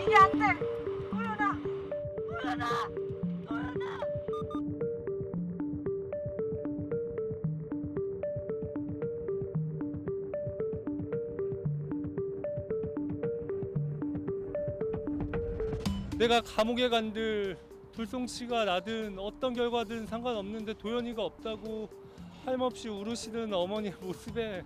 이게 안 돼. 도연아, 도연아, 도연아. 내가 감옥에 간들 불송치가 나든 어떤 결과든 상관없는데 도연이가 없다고 할멈없이 울으시는 어머니 모습에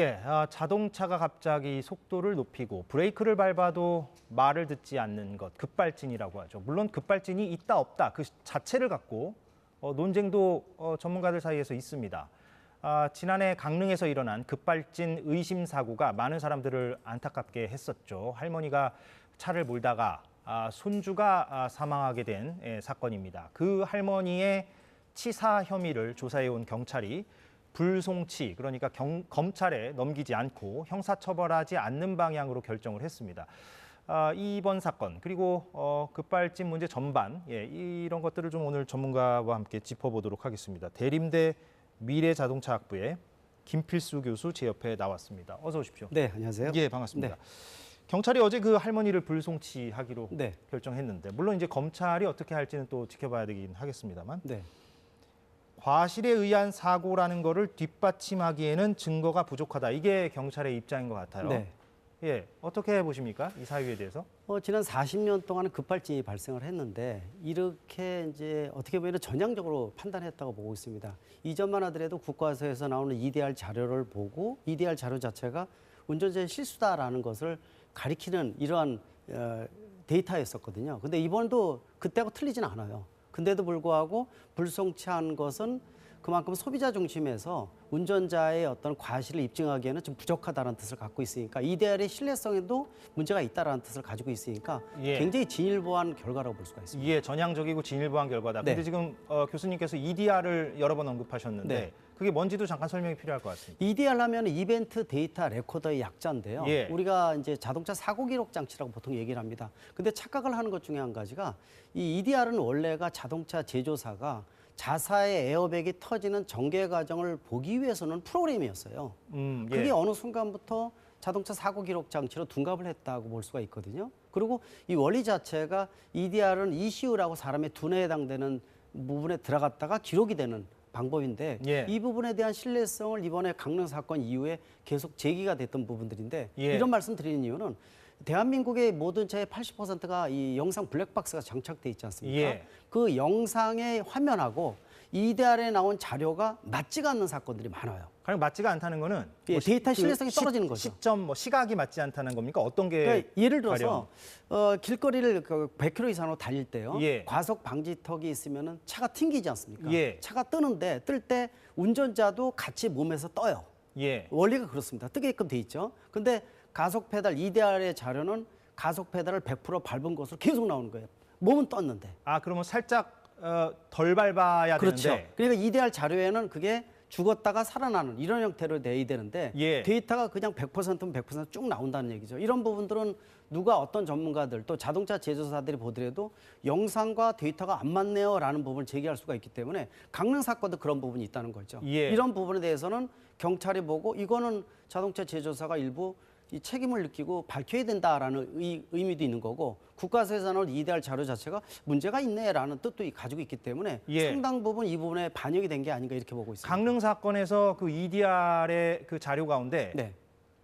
예, 아, 자동차가 갑자기 속도를 높이고 브레이크를 밟아도 말을 듣지 않는 것, 급발진이라고 하죠. 물론 급발진이 있다 없다 그 자체를 갖고 어, 논쟁도 어, 전문가들 사이에서 있습니다. 아, 지난해 강릉에서 일어난 급발진 의심 사고가 많은 사람들을 안타깝게 했었죠. 할머니가 차를 몰다가 아, 손주가 아, 사망하게 된 예, 사건입니다. 그 할머니의 치사 혐의를 조사해 온 경찰이 불송치 그러니까 경- 검찰에 넘기지 않고 형사처벌하지 않는 방향으로 결정을 했습니다. 아, 이번 사건 그리고 어, 급발진 문제 전반 예, 이런 것들을 좀 오늘 전문가와 함께 짚어보도록 하겠습니다. 대림대 미래자동차학부의 김필수 교수 제 옆에 나왔습니다. 어서 오십시오. 네, 안녕하세요. 예, 반갑습니다. 네. 경찰이 어제 그 할머니를 불송치하기로 네. 결정했는데 물론 이제 검찰이 어떻게 할지는 또 지켜봐야 되긴 하겠습니다만 네. 과실에 의한 사고라는 거를 뒷받침하기에는 증거가 부족하다. 이게 경찰의 입장인 것 같아요. 네. 예, 어떻게 보십니까? 이 사유에 대해서? 어, 지난 40년 동안 급발진이 발생을 했는데 이렇게 이제 어떻게 보면 전향적으로 판단했다고 보고 있습니다. 이전만 하더라도 국과서에서 나오는 EDR 자료를 보고 EDR 자료 자체가 운전자의 실수다라는 것을 가리키는 이러한 어, 데이터였었거든요. 근데 이번도 그때하고 틀리진 않아요. 근데도 불구하고 불송치한 것은 그만큼 소비자 중심에서 운전자의 어떤 과실을 입증하기에는 좀 부족하다는 뜻을 갖고 있으니까 EDR의 신뢰성에도 문제가 있다라는 뜻을 가지고 있으니까 예. 굉장히 진일보한 결과라고 볼 수가 있습니다. 이게 전향적이고 진일보한 결과다. 근데 네. 지금 어, 교수님께서 EDR을 여러 번 언급하셨는데 네. 그게 뭔지도 잠깐 설명이 필요할 것 같습니다. EDR 하면 이벤트 데이터 레코더의 약자인데요. 예. 우리가 이제 자동차 사고 기록 장치라고 보통 얘기를 합니다. 근데 착각을 하는 것 중에 한 가지가 이 EDR은 원래가 자동차 제조사가 자사의 에어백이 터지는 전개 과정을 보기 위해서는 프로그램이었어요. 음, 예. 그게 어느 순간부터 자동차 사고 기록 장치로 둔갑을 했다고 볼 수가 있거든요. 그리고 이 원리 자체가 EDR은 ECU라고 사람의 두뇌에 해당되는 부분에 들어갔다가 기록이 되는 방법인데 예. 이 부분에 대한 신뢰성을 이번에 강릉 사건 이후에 계속 제기가 됐던 부분들인데 예. 이런 말씀 드리는 이유는 대한민국의 모든 차의 80%가 이 영상 블랙박스가 장착돼 있지 않습니까? 예. 그 영상의 화면하고 EDR에 나온 자료가 맞지가 않는 사건들이 많아요. 가령 맞지가 않다는 거는 예, 뭐 시- 데이터 그 신뢰성이 시- 떨어지는 거죠. 시점, 뭐 시각이 맞지 않다는 겁니까? 어떤 게 그러니까 예를 들어서 가령? 어, 길거리를 그 100km 이상으로 달릴 때요. 예. 과속 방지턱이 있으면은 차가 튕기지 않습니까? 예. 차가 뜨는데 뜰 때 운전자도 같이 몸에서 떠요. 예. 원리가 그렇습니다. 뜨게끔 돼 있죠. 근데 가속 페달 EDR의 자료는 가속 페달을 100% 밟은 것으로 계속 나오는 거예요. 몸은 떴는데. 아 그러면 살짝 어, 덜 밟아야 그렇죠. 되는데 그러니까 EDR 자료에는 그게 죽었다가 살아나는 이런 형태로 돼야 되는데 예. 데이터가 그냥 100%면 100%쭉 나온다는 얘기죠. 이런 부분들은 누가 어떤 전문가들 또 자동차 제조사들이 보더라도 영상과 데이터가 안 맞네요라는 부분을 제기할 수가 있기 때문에 강릉 사건도 그런 부분이 있다는 거죠. 예. 이런 부분에 대해서는 경찰이 보고 이거는 자동차 제조사가 일부 이 책임을 느끼고 밝혀야 된다라는 의, 의미도 있는 거고 국가세산을 EDR 자료 자체가 문제가 있네라는 뜻도 가지고 있기 때문에 예. 상당 부분 이 부분에 반영이 된 게 아닌가 이렇게 보고 있습니다. 강릉 사건에서 그 EDR의 그 자료 가운데 네.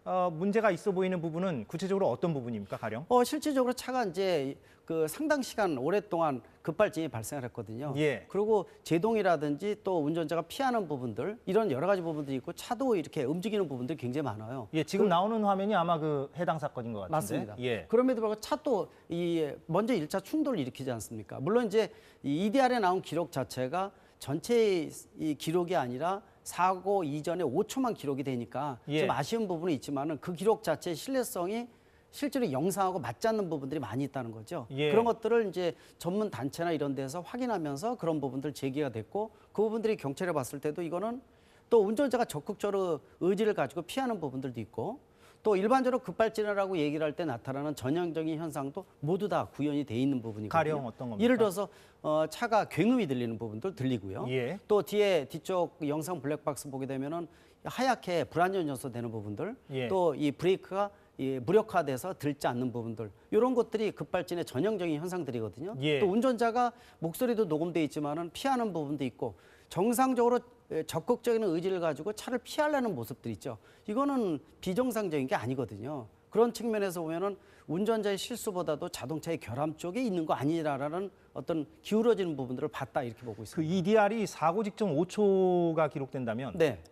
어, 문제가 있어 보이는 부분은 구체적으로 어떤 부분입니까, 가령? 어 실질적으로 차가 이제 그 상당 시간 오랫동안 급발진이 발생을 했거든요. 예. 그리고 제동이라든지 또 운전자가 피하는 부분들 이런 여러 가지 부분들이 있고 차도 이렇게 움직이는 부분들이 굉장히 많아요. 예, 지금 나오는 화면이 아마 그 해당 사건인 것 같은데. 맞습니다. 예. 그럼에도 불구하고 차도 이 먼저 일차 충돌을 일으키지 않습니까? 물론 이제 이 EDR에 나온 기록 자체가 전체 이 기록이 아니라 사고 이전에 5초만 기록이 되니까 예. 좀 아쉬운 부분이 있지만은 그 기록 자체의 신뢰성이 실제로 영상하고 맞지 않는 부분들이 많이 있다는 거죠. 예. 그런 것들을 이제 전문 단체나 이런 데서 확인하면서 그런 부분들 제기가 됐고 그 부분들이 경찰에 봤을 때도 이거는 또 운전자가 적극적으로 의지를 가지고 피하는 부분들도 있고 또 일반적으로 급발진을 하고 얘기를 할 때 나타나는 전형적인 현상도 모두 다 구현이 돼 있는 부분이거든요. 가령 어떤 겁니까? 예를 들어서 어, 차가 굉음이 들리는 부분도 들리고요. 예. 또 뒤에 뒤쪽 영상 블랙박스 보게 되면은 하얗게 불안전 요소 되는 부분들, 예. 또이 브레이크가 이 무력화돼서 들지 않는 부분들 이런 것들이 급발진의 전형적인 현상들이거든요. 예. 또 운전자가 목소리도 녹음돼 있지만은 피하는 부분도 있고 정상적으로 에, 적극적인 의지를 가지고 차를 피하려는 모습들 있죠. 이거는 비정상적인 게 아니거든요. 그런 측면에서 보면은 운전자의 실수보다도 자동차의 결함 쪽에 있는 거 아니라라는 어떤 기울어지는 부분들을 봤다 이렇게 보고 그 있습니다. EDR이 사고 직전 5초가 기록된다면 네,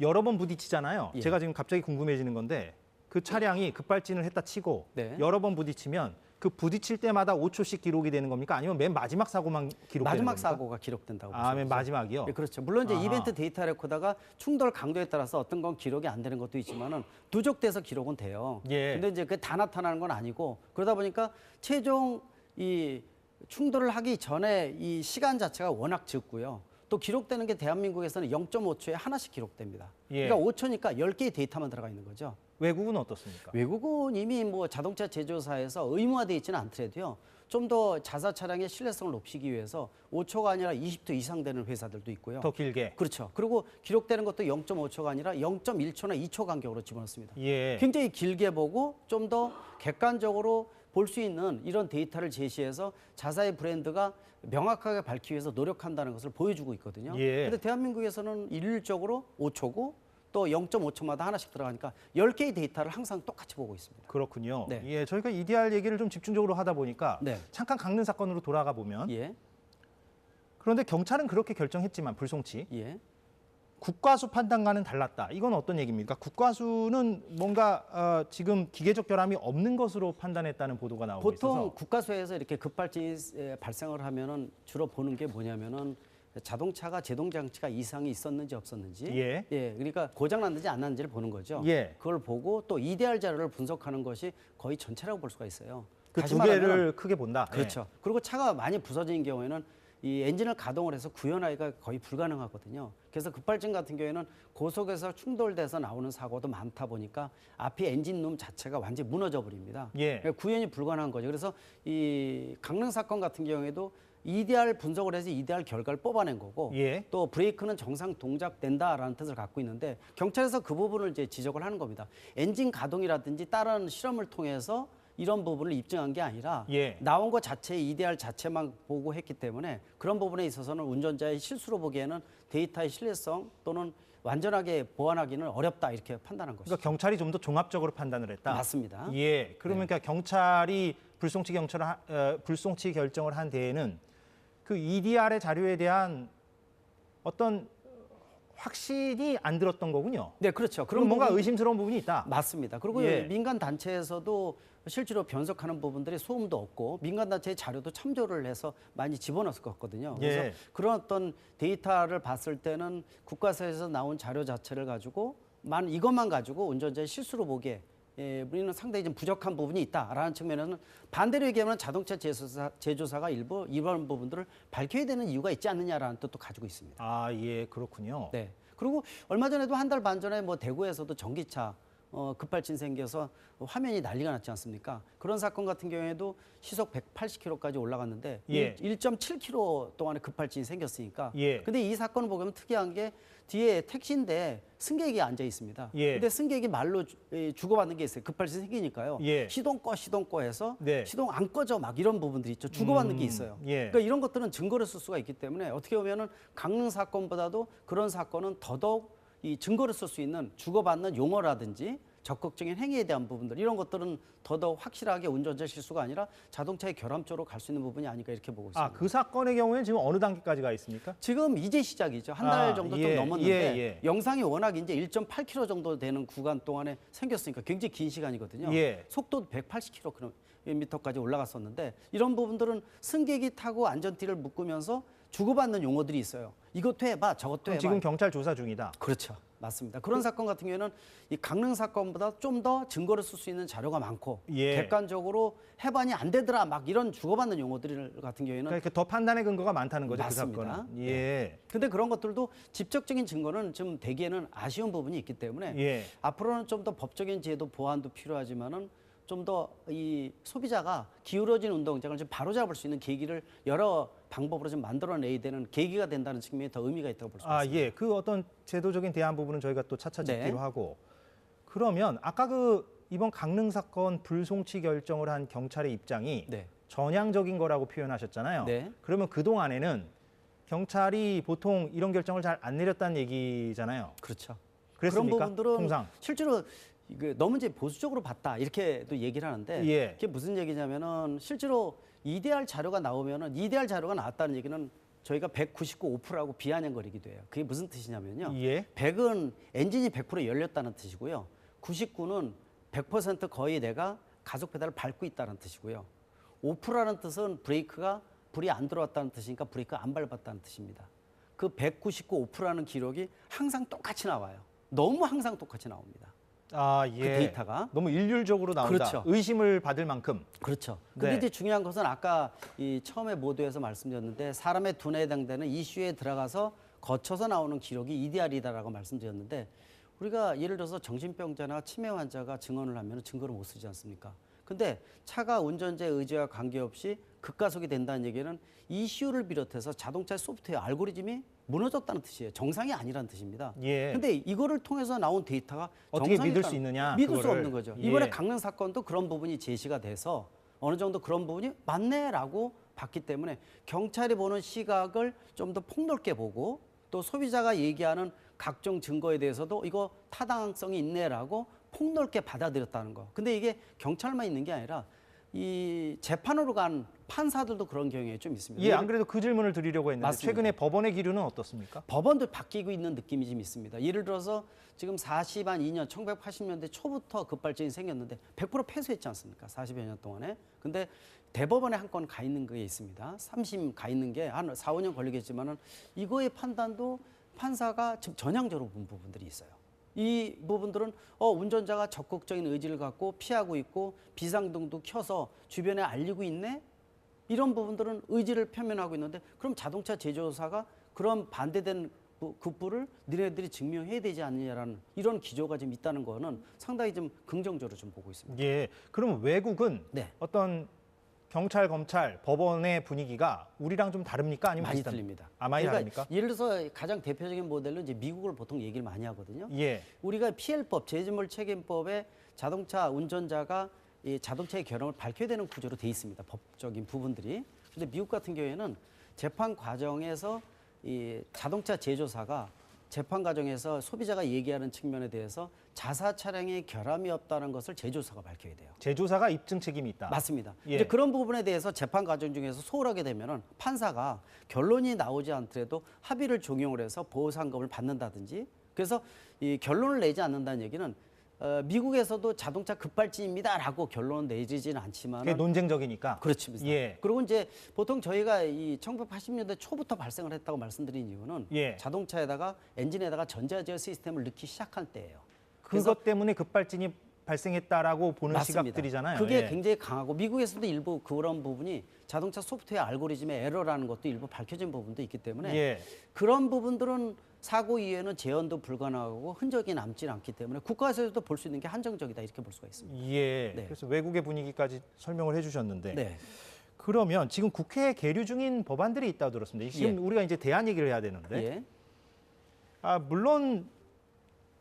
여러 번 부딪히잖아요. 예. 제가 지금 갑자기 궁금해지는 건데 그 차량이 급발진을 했다 치고 네. 여러 번 부딪히면 그 부딪힐 때마다 5초씩 기록이 되는 겁니까? 아니면 맨 마지막 사고만 기록되는 마지막 겁니까? 사고가 기록된다고 아, 보시면 맨 되죠. 마지막이요. 예, 그렇죠. 물론 이제 아하. 이벤트 데이터 레코더가 충돌 강도에 따라서 어떤 건 기록이 안 되는 것도 있지만은 누적돼서 기록은 돼요. 예. 근데 이제 그 다 나타나는 건 아니고 그러다 보니까 최종 이 충돌을 하기 전에 이 시간 자체가 워낙 적고요. 또 기록되는 게 대한민국에서는 0.5초에 하나씩 기록됩니다. 예. 그러니까 5초니까 10개의 데이터만 들어가 있는 거죠. 외국은 어떻습니까? 외국은 이미 뭐 자동차 제조사에서 의무화되어 있지는 않더라도요. 좀 더 자사 차량의 신뢰성을 높이기 위해서 5초가 아니라 20초 이상 되는 회사들도 있고요. 더 길게. 그렇죠. 그리고 기록되는 것도 0.5초가 아니라 0.1초나 2초 간격으로 집어넣습니다. 예. 굉장히 길게 보고 좀 더 객관적으로 볼 수 있는 이런 데이터를 제시해서 자사의 브랜드가 명확하게 밝히기 위해서 노력한다는 것을 보여주고 있거든요. 예. 근데 대한민국에서는 일률적으로 5초고 또 0.5초마다 하나씩 들어가니까 10개의 데이터를 항상 똑같이 보고 있습니다. 그렇군요. 네. 예, 저희가 EDR 얘기를 좀 집중적으로 하다 보니까 네. 잠깐 강릉 사건으로 돌아가 보면 예. 그런데 경찰은 그렇게 결정했지만 불송치 예. 국과수 판단과는 달랐다. 이건 어떤 얘기입니까? 국과수는 뭔가 어, 지금 기계적 결함이 없는 것으로 판단했다는 보도가 나오고 보통 있어서 국가수에서 이렇게 급발진이 에, 발생을 하면은 주로 보는 게 뭐냐면은 자동차가 제동 장치가 이상이 있었는지 없었는지 예. 그러니까 고장 났는지 안 났는지를 보는 거죠. 예. 그걸 보고 또 EDR 자료를 분석하는 것이 거의 전체라고 볼 수가 있어요. 그 두 개를 크게 본다. 예. 그렇죠. 그리고 차가 많이 부서진 경우에는 이 엔진을 가동을 해서 구현하기가 거의 불가능하거든요. 그래서 급발진 같은 경우에는 고속에서 충돌돼서 나오는 사고도 많다 보니까 앞이 엔진룸 자체가 완전히 무너져 버립니다. 예. 그러니까 구현이 불가능한 거죠. 그래서 이 강릉 사건 같은 경우에도 EDR 분석을 해서 EDR 결과를 뽑아낸 거고 예. 또 브레이크는 정상 동작된다라는 뜻을 갖고 있는데 경찰에서 그 부분을 이제 지적을 하는 겁니다. 엔진 가동이라든지 다른 실험을 통해서 이런 부분을 입증한 게 아니라 예. 나온 것 자체의 EDR 자체만 보고 했기 때문에 그런 부분에 있어서는 운전자의 실수로 보기에는 데이터의 신뢰성 또는 완전하게 보완하기는 어렵다 이렇게 판단한 것이죠. 그러니까 경찰이 좀 더 종합적으로 판단을 했다. 맞습니다. 네. 예. 그러면 그러니까 경찰이 불송치 경찰을 하- 어, 불송치 결정을 한 데에는 그 EDR의 자료에 대한 어떤 확신이 안 들었던 거군요. 네, 그렇죠. 그럼 뭔가 부분- 의심스러운 부분이 있다. 맞습니다. 그리고 예. 민간 단체에서도 실제로 변속하는 부분들이 소음도 없고 민간 단체의 자료도 참조를 해서 많이 같거든요. 그래서 예. 그런 어떤 데이터를 봤을 때는 국가사에서 나온 자료 자체를 가지고 만 이것만 가지고 운전자의 실수로 보기에 예, 우리는 상당히 좀 부족한 부분이 있다라는 측면에는 반대로 얘기하면 자동차 제조사, 제조사가 일부 이런 부분들을 밝혀야 되는 이유가 있지 않느냐라는 뜻도 가지고 있습니다. 아, 예, 그렇군요. 네. 그리고 얼마 전에도 한 달 반 전에 뭐 대구에서도 전기차 어, 급발진 생겨서 화면이 난리가 났지 않습니까? 그런 사건 같은 경우에도 시속 180km까지 올라갔는데 예. 1.7km 동안에 급발진이 생겼으니까. 예. 근데 이 사건을 보면 특이한 게 뒤에 택시인데 승객이 앉아 있습니다. 예. 근데 승객이 말로 주- 에, 주고받는 게 있어요. 급발진 생기니까요. 예. 시동 꺼 시동 꺼 해서 네. 시동 안 꺼져 막 이런 부분들이 있죠. 주고받는 게 음, 있어요. 예. 그러니까 이런 것들은 증거를 쓸 수가 있기 때문에 어떻게 보면은 강릉 사건보다도 그런 사건은 더더욱 이 증거를 쓸수 있는 주고받는 용어라든지 적극적인 행위에 대한 부분들 이런 것들은 더더욱 확실하게 운전자 실수가 아니라 자동차의 결함 쪽으로 갈 수 있는 부분이 아닐까 이렇게 보고 있습니다. 아, 그 사건의 경우에는 지금 어느 단계까지 가 있습니까? 지금 이제 시작이죠. 한달 아, 정도 예, 좀 넘었는데 예, 예. 영상이 워낙 이제 1.8km 정도 되는 구간 동안에 생겼으니까 굉장히 긴 시간이거든요. 예. 속도 180km까지 올라갔었는데 이런 부분들은 승객이 타고 안전띠를 묶으면서 주고받는 용어들이 있어요. 이것도 해봐, 저것도 해봐. 지금 경찰 조사 중이다. 그렇죠. 맞습니다. 그런 사건 같은 경우에는 이 강릉 사건보다 좀 더 증거를 쓸 수 있는 자료가 많고 예. 객관적으로 해반이 안 되더라 막 이런 주고받는 용어들 같은 경우에는 그러니까 더 판단의 근거가 많다는 거죠. 맞습니다. 그 사건은. 예. 근데 그런 것들도 직접적인 증거는 좀 되기에는 아쉬운 부분이 있기 때문에 예. 앞으로는 좀 더 법적인 제도 보완도 필요하지만은 좀 더 이 소비자가 기울어진 운동장을 좀 바로잡을 수 있는 계기를 여러 방법으로 좀 만들어내야 되는 계기가 된다는 측면이 더 의미가 있다고 볼수 아, 있습니다. 예. 그 어떤 제도적인 대안 부분은 저희가 또 차차 네. 짚기로 하고. 그러면 아까 그 이번 강릉 사건 불송치 결정을 한 경찰의 입장이 네. 전향적인 거라고 표현하셨잖아요. 네. 그러면 그 동안에는 경찰이 보통 이런 결정을 잘 안 내렸다는 얘기잖아요. 그렇죠. 그랬습니까? 그런 부분들은 통상. 실제로 이게 너무 이제 보수적으로 봤다 이렇게도 얘기를 하는데 예. 그게 무슨 얘기냐면은 실제로 EDR 자료가 나오면은 EDR 자료가 나왔다는 얘기는 저희가 199 5%하고 비아냥거리기도 해요. 그게 무슨 뜻이냐면요. 예. 100은 엔진이 100% 열렸다는 뜻이고요. 99는 100% 거의 내가 가속 페달을 밟고 있다는 뜻이고요. 5%라는 뜻은 브레이크가 불이 안 들어왔다는 뜻이니까 브레이크 안 밟았다는 뜻입니다. 그 199 5%라는 기록이 항상 똑같이 나와요. 너무 항상 똑같이 나옵니다. 아, 예. 그 데이터가 너무 일률적으로 나온다. 그렇죠. 의심을 받을 만큼. 그렇죠. 근데 네. 이제 중요한 것은 아까 이 처음에 모두에서 말씀드렸는데 사람의 두뇌에 해당되는 이슈에 들어가서 거쳐서 나오는 기록이 EDR이다라고 말씀드렸는데 우리가 예를 들어서 정신병자나 치매 환자가 증언을 하면 증거를 못 쓰지 않습니까? 근데 차가 운전자의 의지와 관계없이 급가속이 된다는 얘기는 이슈를 비롯해서 자동차 소프트웨어 알고리즘이 무너졌다는 뜻이에요. 정상이 아니라는 뜻입니다. 예. 근데 이거를 통해서 나온 데이터가 어떻게? 믿을 수 있느냐, 믿을 수 그거를. 없는 거죠. 이번에 예. 강릉 사건도 그런 부분이 제시가 돼서 어느 정도 그런 부분이 맞네라고 봤기 때문에 경찰이 보는 시각을 좀 더 폭넓게 보고 또 소비자가 얘기하는 각종 증거에 대해서도 이거 타당성이 있네라고 폭넓게 받아들였다는 거. 근데 이게 경찰만 있는 게 아니라 이 재판으로 간 판사들도 그런 경향이 좀 있습니다. 예, 안 그래도 그 질문을 드리려고 했는데 맞습니다. 최근에 법원의 기류는 어떻습니까? 법원도 바뀌고 있는 느낌이 좀 있습니다. 예를 들어서 지금 40한 2년, 1980년대 초부터 급발진이 생겼는데 100% 패소했지 않습니까? 40여 년 동안에. 근데 대법원에 한 건 가 있는 게 있습니다. 3심 가 있는 게 한 4, 5년 걸리겠지만은 이거의 판단도 판사가 좀 전향적으로 본 부분들이 있어요. 이 부분들은 어, 운전자가 적극적인 의지를 갖고 피하고 있고 비상등도 켜서 주변에 알리고 있네. 이런 부분들은 의지를 표면하고 있는데 그럼 자동차 제조사가 그런 반대된 부- 급부를 니네들이 증명해야 되지 않느냐라는 이런 기조가 좀 있다는 거는 상당히 좀 긍정적으로 좀 보고 있습니다. 예. 그러면 외국은 네. 어떤 경찰, 검찰, 법원의 분위기가 우리랑 좀 다릅니까? 아니면 많이? 틀립니다. 아, 많이 그러니까 다릅니까? 예를 들어서 가장 대표적인 모델로 이제 미국을 보통 얘기를 많이 하거든요. 예. 우리가 PL법 제지물 책임법에 자동차 운전자가 이 자동차의 결함을 밝혀야 되는 구조로 돼 있습니다. 법적인 부분들이. 근데 미국 같은 경우에는 재판 과정에서 이 자동차 제조사가 재판 과정에서 소비자가 얘기하는 측면에 대해서 자사 차량에 결함이 없다는 것을 제조사가 밝혀야 돼요. 제조사가 입증 책임이 있다. 맞습니다. 예. 이제 그런 부분에 대해서 재판 과정 중에서 소홀하게 되면은 판사가 결론이 나오지 않더라도 합의를 종용을 해서 보호 상금을 받는다든지 그래서 이 결론을 내지 않는다는 얘기는 어, 미국에서도 자동차 급발진입니다라고 결론을 내지지는 그게 않지만 논쟁적이니까. 그렇습니다. 예. 그리고 이제 보통 저희가 이 1980년대 초부터 발생을 했다고 말씀드린 이유는 예. 자동차에다가 엔진에다가 전자제어 시스템을 넣기 시작할 때예요. 그것 때문에 급발진이 발생했다라고 보는 맞습니다. 시각들이잖아요. 그게 예. 굉장히 강하고 미국에서도 일부 그런 부분이 자동차 소프트웨어 알고리즘의 에러라는 것도 일부 밝혀진 부분도 있기 때문에 예. 그런 부분들은 사고 이후에는 재현도 불가능하고 흔적이 남지 않기 때문에 국가에서도 볼 수 있는 게 한정적이다 이렇게 볼 수가 있습니다. 예. 네. 그래서 외국의 분위기까지 설명을 해주셨는데 네. 그러면 지금 국회에 계류 중인 법안들이 있다고 들었습니다. 지금 예. 우리가 이제 대안 얘기를 해야 되는데 예. 아 물론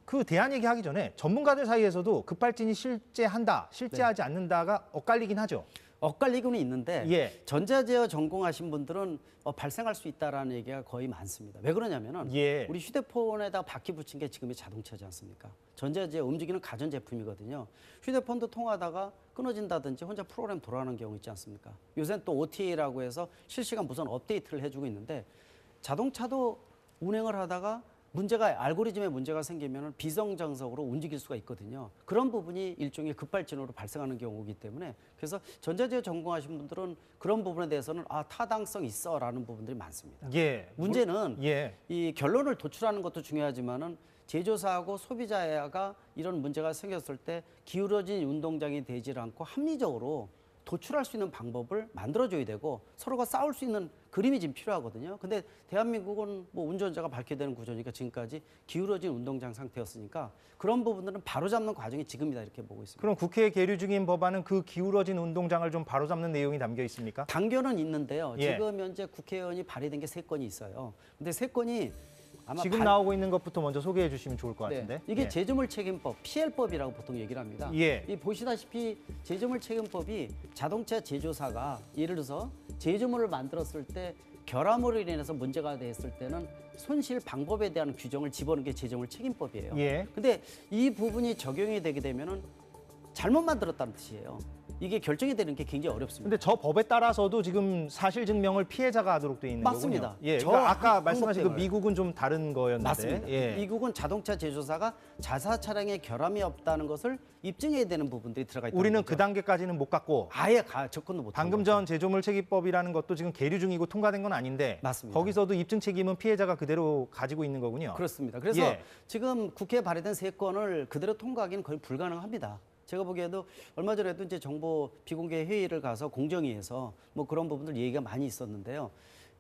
그 대안 얘기하기 전에 전문가들 사이에서도 급발진이 실제한다, 실제하지 네. 않는다가 엇갈리긴 하죠. 엇갈리고는 있는데 예. 전자제어 전공하신 분들은 어, 발생할 수 있다라는 얘기가 거의 많습니다. 왜 그러냐면은 예. 우리 휴대폰에다 바퀴 붙인 게 지금의 자동차지 않습니까? 전자제어 움직이는 가전 제품이거든요. 휴대폰도 통하다가 끊어진다든지 혼자 프로그램 돌아가는 경우 있지 않습니까? 요새는 또 OTA라고 해서 실시간 무선 업데이트를 해주고 있는데 자동차도 운행을 하다가 문제가 알고리즘에 문제가 생기면 비정상적으로 움직일 수가 있거든요. 그런 부분이 일종의 급발진으로 발생하는 경우이기 때문에 그래서 전자제어 전공하신 분들은 그런 부분에 대해서는 아 타당성 있어라는 부분들이 많습니다. 예. 문제는 예. 이 결론을 도출하는 것도 중요하지만은 제조사하고 소비자가 이런 문제가 생겼을 때 기울어진 운동장이 되질 않고 합리적으로 도출할 수 있는 방법을 만들어줘야 되고 서로가 싸울 수 있는 그림이 지금 필요하거든요. 근데 대한민국은 뭐 운전자가 밝게 되는 구조니까 지금까지 기울어진 운동장 상태였으니까 그런 부분들은 바로잡는 과정이 지금이다 이렇게 보고 있습니다. 그럼 국회에 계류 중인 법안은 그 기울어진 운동장을 좀 바로잡는 내용이 담겨 있습니까? 당견은 있는데요. 예. 지금 현재 국회의원이 발의된 게 세 건이 있어요. 근데 세 건이 아마 지금 발- 나오고 있는 것부터 먼저 소개해 주시면 좋을 것 네, 같은데. 이게 예. 제조물 책임법, PL법이라고 보통 얘기를 합니다. 예. 이 보시다시피 제조물 책임법이 자동차 제조사가 예를 들어서 제조물을 만들었을 때 결함으로 인해서 문제가 됐을 때는 손실 방법에 대한 규정을 집어넣은 게 제조물 책임법이에요. 예. 근데 이 부분이 적용이 되게 되면은 잘못 만들었다는 뜻이에요. 이게 결정이 되는 게 굉장히 어렵습니다. 근데 저 법에 따라서도 지금 사실 증명을 피해자가 하도록 돼 있는 맞습니다. 거군요. 예. 저 그러니까 아까 말씀하신 그. 미국은 좀 다른 거였는데. 맞습니다. 예. 미국은 자동차 제조사가 자사 차량에 결함이 없다는 것을 입증해야 되는 부분들이 들어가 있다. 우리는 그 단계까지는 못 갔고 아예 가, 접근도 못. 방금 전 제조물 책임법이라는 것도 지금 계류 중이고 통과된 건 아닌데 맞습니다. 거기서도 입증 책임은 피해자가 그대로 가지고 있는 거군요. 그렇습니다. 그래서 예. 지금 국회에 발의된 세 건을 그대로 통과하기는 거의 불가능합니다. 제가 보기에도 얼마 전에도 이제 정보 비공개 회의를 가서 공정위에서 뭐 그런 부분들 얘기가 많이 있었는데요.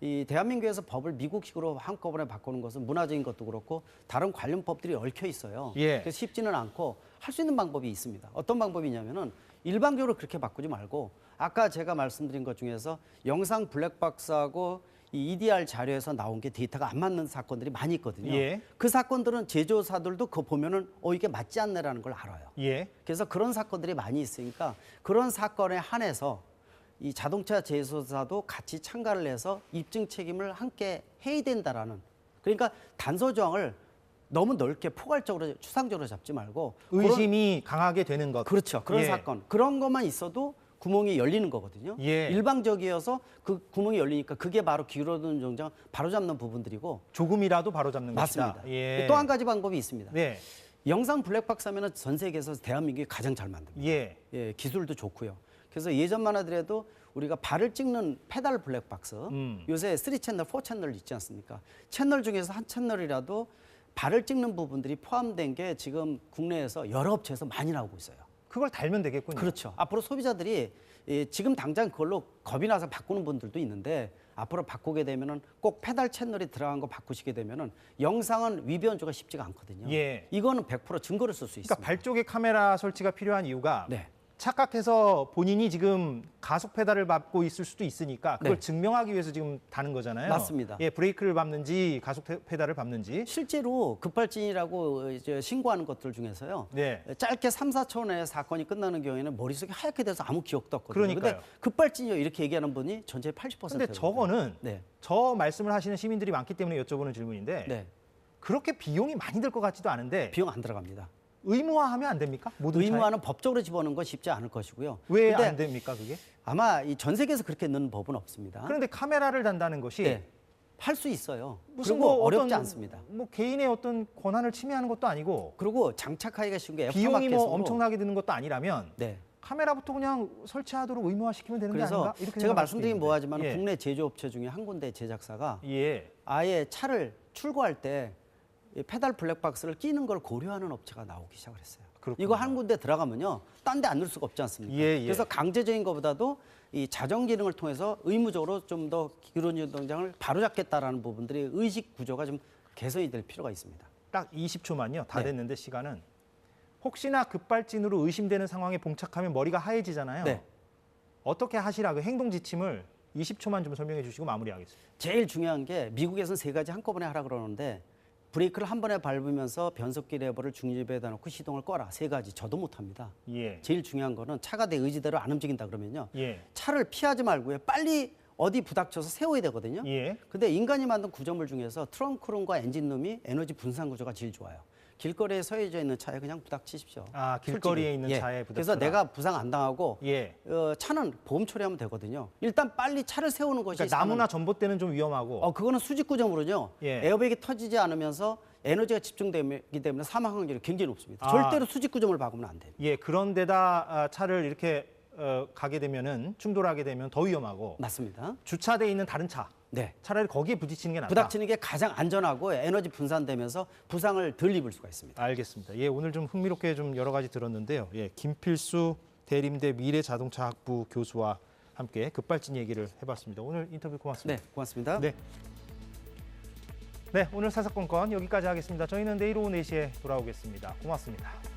이 대한민국에서 법을 미국식으로 한꺼번에 바꾸는 것은 문화적인 것도 그렇고 다른 관련 법들이 얽혀 있어요. 예. 그래서 쉽지는 않고 할 수 있는 방법이 있습니다. 어떤 방법이냐면은 일방적으로 그렇게 바꾸지 말고 아까 제가 말씀드린 것 중에서 영상 블랙박스하고 이 EDR 자료에서 나온 게 데이터가 안 맞는 사건들이 많이 있거든요. 예. 그 사건들은 제조사들도 그거 보면은 어 이게 맞지 않네라는 걸 알아요. 예. 그래서 그런 사건들이 많이 있으니까 그런 사건에 한해서 이 자동차 제조사도 같이 참가를 해서 입증 책임을 함께 해야 된다라는 그러니까 단서 조항을 너무 넓게 포괄적으로 추상적으로 잡지 말고 그런- 의심이 강하게 되는 것. 그렇죠 그런 예. 사건 그런 것만 있어도 구멍이 열리는 거거든요. 예. 일방적이어서 그 구멍이 열리니까 그게 바로 기울어든 정장 바로 잡는 부분들이고 조금이라도 바로 잡는 맞습니다. 것이다. 예. 또 한 가지 방법이 있습니다. 네. 영상 블랙박스 하면 은 전 세계에서 대한민국이 가장 잘 만듭니다. 예. 예, 기술도 좋고요. 그래서 예전만 하더라도 우리가 발을 찍는 페달 블랙박스 음. 요새 3채널, 4채널 있지 않습니까? 채널 중에서 한 채널이라도 발을 찍는 부분들이 포함된 게 지금 국내에서 여러 업체에서 많이 나오고 있어요. 그걸 달면 되겠군요. 그렇죠. 앞으로 소비자들이 예, 지금 당장 그걸로 겁이 나서 바꾸는 분들도 있는데 앞으로 바꾸게 되면은 꼭 페달 채널이 들어간 거 바꾸시게 되면은 영상은 위변조가 쉽지가 않거든요. 예. 이거는 100% 증거를 쓸 수 있습니다. 그러니까 발 쪽에 카메라 설치가 필요한 이유가 네. 착각해서 본인이 지금 가속 페달을 밟고 있을 수도 있으니까 그걸 네. 증명하기 위해서 지금 다는 거잖아요. 맞습니다. 예, 브레이크를 밟는지 가속 페- 페달을 밟는지. 실제로 급발진이라고 이제 신고하는 것들 중에서요. 네. 짧게 3, 4초 내에 사건이 끝나는 경우에는 머릿속이 하얗게 돼서 아무 기억도 없거든요. 그러니까요. 근데 급발진이요 이렇게 얘기하는 분이 전체의 80%. 근데 저거는 네. 저 말씀을 하시는 시민들이 많기 때문에 여쭤보는 질문인데 네. 그렇게 비용이 많이 들 것 같지도 않은데 비용 안 들어갑니다. 의무화하면 안 됩니까? 모든 차에? 의무화는 법적으로 집어넣는 건 쉽지 않을 것이고요. 왜 안 됩니까 그게? 아마 이 전 세계에서 그렇게 넣는 법은 없습니다. 그런데 카메라를 단다는 것이 네. 할수 있어요. 무슨 뭐 어렵지 어떤 않습니다. 뭐 개인의 어떤 권한을 침해하는 것도 아니고 그리고 장착하기가 쉬운 게 비용이 뭐 엄청나게 드는 것도 아니라면 네. 카메라부터 그냥 설치하도록 의무화시키면 되는 게 그래서 아닌가? 이렇게 제가 말씀드린 뭐하지만 있는데. 국내 제조업체 중에 한 군데 제작사가 예. 예. 아예 차를 출고할 때이 페달 블랙박스를 끼는 걸 고려하는 업체가 나오기 시작을 했어요. 그렇군요. 이거 한 군데 들어가면요, 딴 데 안 넣을 수가 없지 않습니까? 예, 예. 그래서 강제적인 것보다도 이 자정 기능을 통해서 의무적으로 좀 더 기론 운동장을 바로잡겠다라는 부분들이 의식 구조가 좀 개선이 될 필요가 있습니다. 딱 20초만요. 다 네. 됐는데 시간은 혹시나 급발진으로 의심되는 상황에 봉착하면 머리가 하얘지잖아요. 네. 어떻게 하시라 그 행동 지침을 20초만 좀 설명해 주시고 마무리하겠습니다. 제일 중요한 게 미국에서는 세 가지 한꺼번에 하라 그러는데 브레이크를 한 번에 밟으면서 변속기 레버를 중립에다 놓고 시동을 꺼라 세 가지 저도 못합니다. 예. 제일 중요한 거는 차가 내 의지대로 안 움직인다 그러면요. 예. 차를 피하지 말고요. 빨리 어디 부닥쳐서 세워야 되거든요. 예. 근데 인간이 만든 구조물 중에서 트렁크룸과 엔진룸이 에너지 분산 구조가 제일 좋아요. 길거리에 서해져 있는 차에 그냥 부닥치십시오. 아, 길거리에 솔직히. 있는 예. 차에 그래서 부닥쳐라. 내가 부상 안 당하고 예. 어, 차는 보험 처리하면 되거든요. 일단 빨리 차를 세우는 것이 그러니까 나무나 전봇대는 좀 위험하고 어 그거는 수직 구조물은요. 예. 에어백이 터지지 않으면서 에너지가 집중되기 때문에 사망 확률이 굉장히 높습니다. 아. 절대로 수직 구조물 박으면 안 돼요. 예, 그런 데다 아, 차를 이렇게 어, 가게 되면은 충돌하게 되면 더 위험하고 맞습니다. 주차돼 있는 다른 차 네. 차라리 거기에 부딪히는 게 낫다. 부닥치는 게 가장 안전하고 에너지 분산되면서 부상을 덜 입을 수가 있습니다. 알겠습니다. 예, 오늘 좀 흥미롭게 좀 여러 가지 들었는데요. 예, 김필수 대림대 미래자동차학부 교수와 함께 급발진 얘기를 해봤습니다. 오늘 인터뷰 고맙습니다. 네, 고맙습니다. 네. 네, 오늘 사사건건 여기까지 하겠습니다. 저희는 내일 오후 4시에 돌아오겠습니다. 고맙습니다.